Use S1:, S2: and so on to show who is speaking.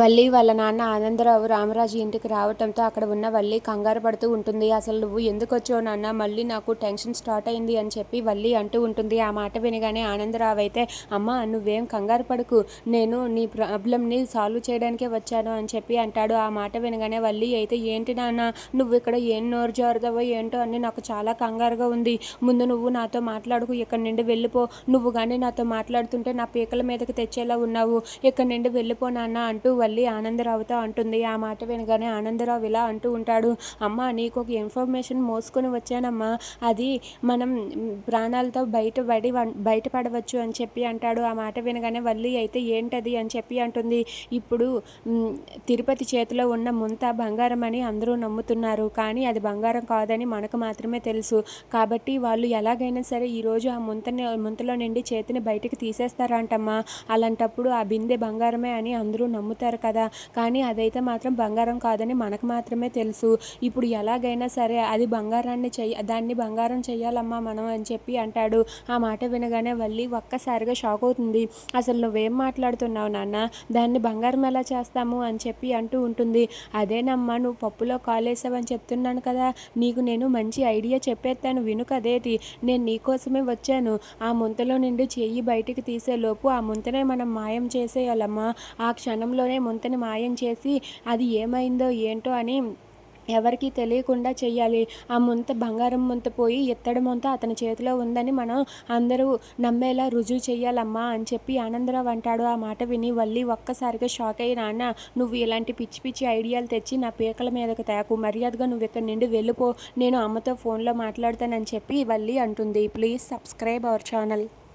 S1: వల్లి వాళ్ళ నాన్న ఆనందరావు రామరాజు ఇంటికి రావటంతో అక్కడ ఉన్న వల్లి కంగారు పడుతూ ఉంటుంది. అసలు నువ్వు ఎందుకు వచ్చావు నాన్న? మళ్ళీ నాకు టెన్షన్ స్టార్ట్ అయింది అని చెప్పి వల్లి అంటూ ఉంటుంది. ఆ మాట వినగానే ఆనందరావు అయితే అమ్మ నువ్వేం కంగారు పడకు. నేను నీ ప్రాబ్లమ్ని సాల్వ్ చేయడానికే వచ్చాను అని చెప్పి అంటాడు. ఆ మాట వినగానే వల్లి అయితే ఏంటి నాన్న? నువ్వు ఇక్కడ ఏం నోరు జారుదావో ఏంటో అని నాకు చాలా కంగారుగా ఉంది. ముందు నువ్వు నాతో మాట్లాడుకు. ఇక్కడ నుండి వెళ్ళిపో. నువ్వు కానీ నాతో మాట్లాడుతుంటే నా పీకల మీదకి తెచ్చేలా ఉన్నావు. ఇక్కడ నుండి వెళ్ళిపో నాన్న అంటూ వల్లి ఆనందరావుతో అంటుంది. ఆ మాట వినగానే ఆనందరావు ఇలా అంటూ ఉంటాడు. అమ్మ నీకు ఒక ఇన్ఫర్మేషన్ మోసుకొని వచ్చానమ్మా. అది మనం ప్రాణాలతో బయట పడి బయటపడవచ్చు అని చెప్పి అంటాడు. ఆ మాట వినగానే వల్లి అయితే ఏంటది అని చెప్పి అంటుంది. ఇప్పుడు తిరుపతి చేతిలో ఉన్న ముంత బంగారం అని అందరూ నమ్ముతున్నారు. కానీ అది బంగారం కాదని మనకు మాత్రమే తెలుసు. కాబట్టి వాళ్ళు ఎలాగైనా సరే ఈరోజు ఆ ముంతని ముంతలో నుండి చేతిని బయటికి తీసేస్తారంటమ్మా. అలాంటప్పుడు ఆ బిందె బంగారమే అని అందరూ నమ్ముతారు అంటారు కదా. కానీ అదైతే మాత్రం బంగారం కాదని మనకు మాత్రమే తెలుసు. ఇప్పుడు ఎలాగైనా సరే అది బంగారాన్ని చెయ్య దాన్ని బంగారం చెయ్యాలమ్మా మనం అని చెప్పి అంటాడు. ఆ మాట వినగానే వల్లి ఒక్కసారిగా షాక్ అవుతుంది. అసలు నువ్వేం మాట్లాడుతున్నావు నాన్న? దాన్ని బంగారం ఎలా చేస్తాము? అని చెప్పి అంటూ ఉంటుంది. అదేనమ్మా నువ్వు పప్పులో కాలేసావని చెప్తున్నాను కదా. నీకు నేను మంచి ఐడియా చెప్పేస్తాను. విను కదేటి? నేను నీకోసమే వచ్చాను. ఆ ముంతలో నుండి చెయ్యి బయటికి తీసేలోపు ఆ ముంతనే మనం మాయం చేసేయాలమ్మా. ఆ క్షణంలోనే ముంతని మాయం చేసి అది ఏమైందో ఏంటో అని ఎవరికీ తెలియకుండా చేయాలి ఆ ముంత బంగారం ముంత పోయి ఎత్తడి ముంత అతని చేతిలో ఉందని మనం అందరూ నమ్మేలా రుజువు చేయాలమ్మా అని చెప్పి ఆనందరావు అంటాడు. ఆ మాట విని వల్లి ఒక్కసారిగా షాక్ అయ్యి నాన్న నువ్వు ఇలాంటి పిచ్చి పిచ్చి ఐడియాలు తెచ్చి నా పీకల మీదకి తేకు. మర్యాదగా నువ్వు ఇక్కడి నుండి వెళ్ళిపో. నేను అమ్మతో ఫోన్లో మాట్లాడతానని చెప్పి వల్లి అంటుంది. Please subscribe our channel.